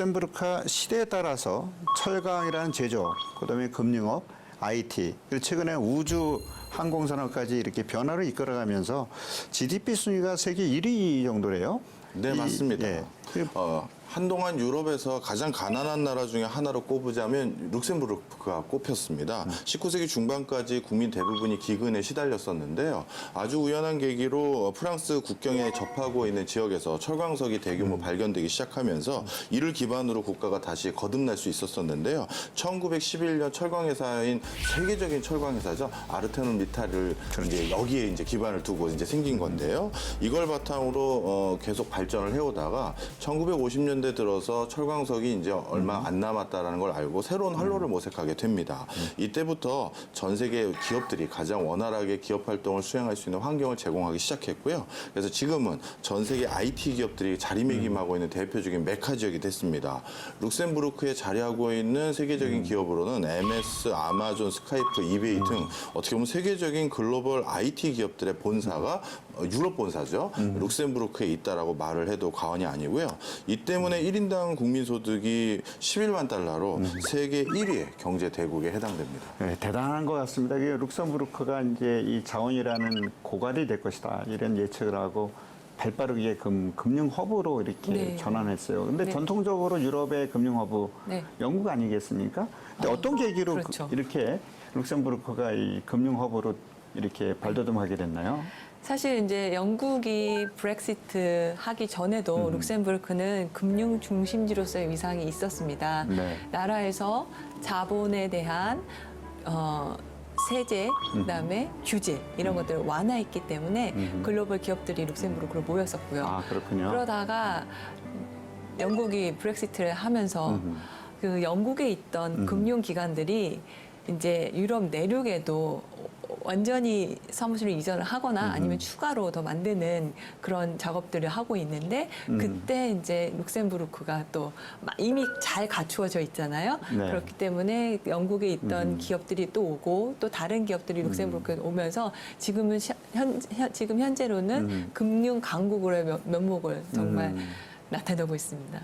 룩셈부르크가 시대에 따라서 철강이라는 제조, 그다음에 금융업, IT, 그리고 최근에 우주 항공 산업까지 이렇게 변화를 이끌어가면서 GDP 순위가 세계 1위 정도래요. 네, 이- 맞습니다. 예. 어, 한동안 유럽에서 가장 가난한 나라 중에 하나로 꼽으자면 룩셈부르크가 꼽혔습니다. 19세기 중반까지 국민 대부분이 기근에 시달렸었는데요. 아주 우연한 계기로 프랑스 국경에 접하고 있는 지역에서 철광석이 대규모 발견되기 시작하면서 이를 기반으로 국가가 다시 거듭날 수 있었었는데요. 1911년 철광회사인 세계적인 철광회사죠. 아르테논 미탈을 이제 여기에 이제 기반을 두고 이제 생긴 건데요. 이걸 바탕으로 어, 계속 발전을 해오다가 1950년대 들어서 철광석이 이제 얼마 안 남았다라는 걸 알고 새로운 활로를 모색하게 됩니다. 이때부터 전 세계 기업들이 가장 원활하게 기업 활동을 수행할 수 있는 환경을 제공하기 시작했고요. 그래서 지금은 전 세계 IT 기업들이 자리매김하고 있는 대표적인 메카 지역이 됐습니다. 룩셈부르크에 자리하고 있는 세계적인 기업으로는 MS, 아마존, 스카이프, 이베이 등 어떻게 보면 세계적인 글로벌 IT 기업들의 본사가 어, 유럽 본사죠. 룩셈부르크에 있다라고 말을 해도 과언이 아니고요. 이 때문에 1인당 국민소득이 11만 달러로 세계 1위의 경제 대국에 해당됩니다. 네, 대단한 것 같습니다. 이게 룩셈부르크가 이제 이 자원이라는 고갈이 될 것이다 이런 예측을 하고 발빠르게 금, 금융 허브로 이렇게 네. 전환했어요. 근데 네. 전통적으로 유럽의 금융 허브 네. 영국 아니겠습니까? 근데 어떤 계기로 그- 그렇죠. 이렇게 룩셈부르크가 이 금융 허브로 이렇게 발돋움하게 됐나요? 사실 이제 영국이 브렉시트 하기 전에도 룩셈부르크는 금융 중심지로서의 위상이 있었습니다. 네. 나라에서 자본에 대한 어, 세제, 그다음에 규제 이런 것들을 완화했기 때문에 글로벌 기업들이 룩셈부르크로 모였었고요. 아 그렇군요. 그러다가 영국이 브렉시트를 하면서 그 영국에 있던 금융 기관들이 이제 유럽 내륙에도 완전히 사무실을 이전을 하거나 아니면 추가로 더 만드는 그런 작업들을 하고 있는데 그때 이제 룩셈부르크가 또 마- 이미 잘 갖추어져 있잖아요. 네. 그렇기 때문에 영국에 있던 기업들이 또 오고 또 다른 기업들이 룩셈부르크에 오면서 지금은 시- 현, 현- 지금 현재로는 금융 강국으로의 면- 면목을 정말 나타내고 있습니다.